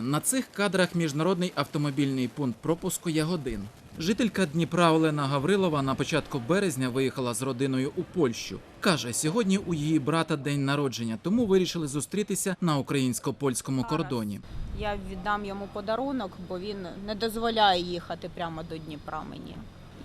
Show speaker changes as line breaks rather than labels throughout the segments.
На цих кадрах міжнародний автомобільний пункт пропуску Ягодин. Жителька Дніпра Олена Гаврилова на початку березня виїхала з родиною у Польщу. Каже, сьогодні у її брата день народження, тому вирішили зустрітися на українсько-польському кордоні.
Я віддам йому подарунок, бо він не дозволяє їхати прямо до Дніпра мені.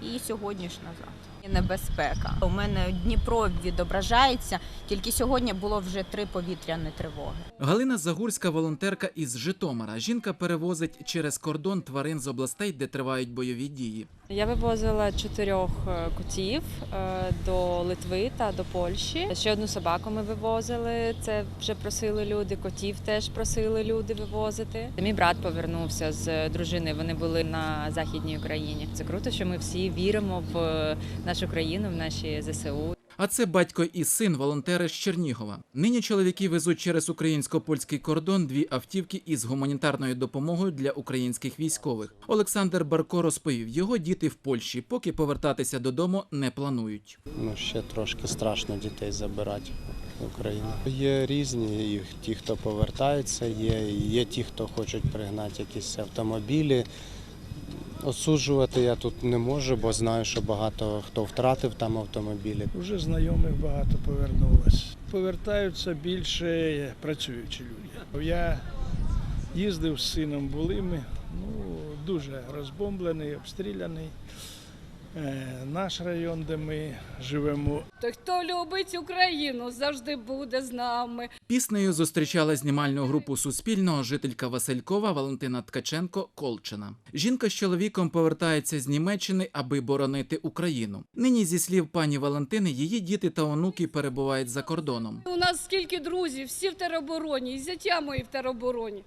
І сьогодні ж назад. І небезпека. У мене Дніпро відображається. Тільки сьогодні було вже три повітряні тривоги.
Галина Загурська волонтерка із Житомира. Жінка перевозить через кордон тварин з областей, де тривають бойові дії.
Я вивозила чотирьох е, котів е, до Литви та до Польщі. Ще одну собаку ми вивозили. Це вже просили люди. Котів теж просили люди вивозити. Мій брат повернувся з дружиною. Вони були на західній Україні. Це круто, що ми всі віримо в е, нашу країну, в наші ЗСУ.
А це батько і син волонтери з Чернігова. Нині чоловіки везуть через українсько-польський кордон дві автівки із гуманітарною допомогою для українських військових. Олександр Барко розповів, його діти в Польщі, поки повертатися додому не планують.
Ну, ще трошки страшно дітей забирати в Україну. Є різні, і ті, хто повертається, є, є ті, хто хочуть пригнати якісь автомобілі. Осуджувати я тут не можу, бо знаю, що багато хто втратив там автомобілі.
Вже знайомих багато повернулось. Повертаються більше працюючі люди. Я їздив з сином, були ми, ну, дуже розбомблений, обстріляний. Е, Наш район, де ми живемо,
Той, хто любить Україну, завжди буде з нами.
Піснею зустрічала знімальну групу Суспільного жителька Василькова Валентина Ткаченко Колчина. Жінка з чоловіком повертається з Німеччини, аби боронити Україну. Нині, зі слів пані Валентини, її діти та онуки перебувають за кордоном.
У нас скільки друзів, всі в теробороні, і зятя мої в теробороні.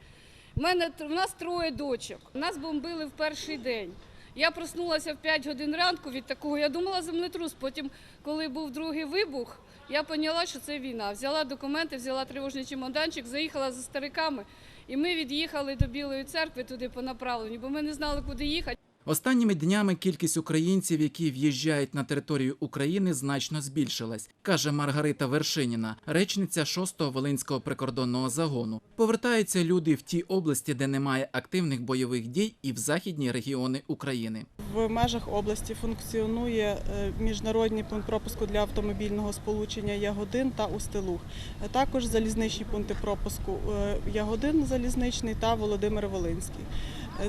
У мене у нас троє дочок. Нас бомбили в перший день. Я проснулася в 5 годин ранку від такого. Я думала землетрус. Потім, коли був другий вибух, я поняла, що це війна. Взяла документи, взяла тривожний чемоданчик, заїхала за стариками, і ми від'їхали до Білої церкви туди по направленню, бо ми не знали, куди їхати.
Останніми днями кількість українців, які в'їжджають на територію України, значно збільшилась, каже Маргарита Вершиніна, речниця 6-го Волинського прикордонного загону. Повертаються люди в ті області, де немає активних бойових дій, і в західні регіони України.
В межах області функціонує е, міжнародний пункт пропуску для автомобільного сполучення Ягодин та Устилуг. Е, Також залізничні пункти пропуску е, Ягодин залізничний та Володимир Волинський.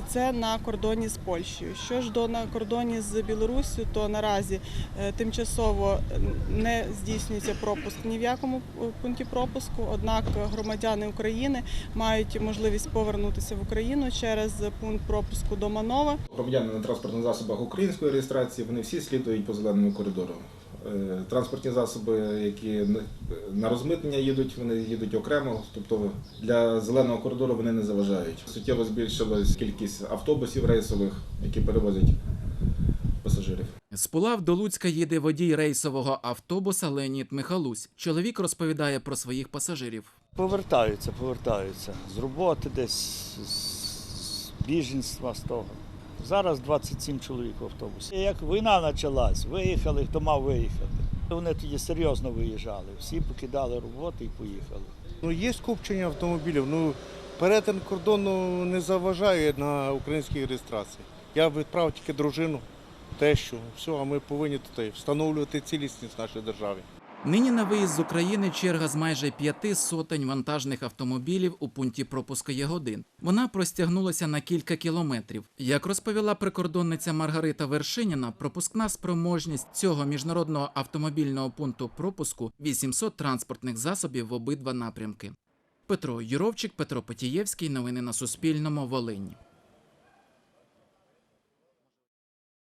Це на кордоні з Польщею. Що ж до на кордоні з Білоруссю, то наразі е, тимчасово е, не здійснюється пропуск ні в якому е, пункті пропуску. Однак громадяни України мають можливість повернутися в Україну через пункт пропуску Доманове.
Громадяни на транспортних засобах української реєстрації вони всі слідують по зеленому коридору. Е, Транспортні засоби, які на- на розмитнення їдуть, вони їдуть окремо, тобто для зеленого коридору вони не заважають. Суттєво збільшилась кількість автобусів рейсових, які перевозять пасажирів.
З Пулав до Луцька їде водій рейсового автобуса Леонід Михалусь. Чоловік розповідає про своїх пасажирів.
Повертаються, повертаються. З роботи десь, з біженства з того. Зараз 27 чоловік в автобусі. Як війна почалась, виїхали, хто мав виїхати. Вони тоді серйозно виїжджали. Всі покидали роботи і поїхали.
Ну, є скупчення автомобілів. Ну, перетин кордону не заважає на українській реєстрації. Я відправив тільки дружину, тещу. Все, а ми повинні тут встановлювати цілісність нашої держави.
Нині на виїзд з України черга з майже п'яти сотень вантажних автомобілів у пункті пропуску Ягодин. Вона простягнулася на кілька кілометрів. Як розповіла прикордонниця Маргарита Вершиніна, пропускна спроможність цього міжнародного автомобільного пункту пропуску 800 транспортних засобів в обидва напрямки. Петро Юровчик, Петро Петієвський. Новини на Суспільному. Волинь.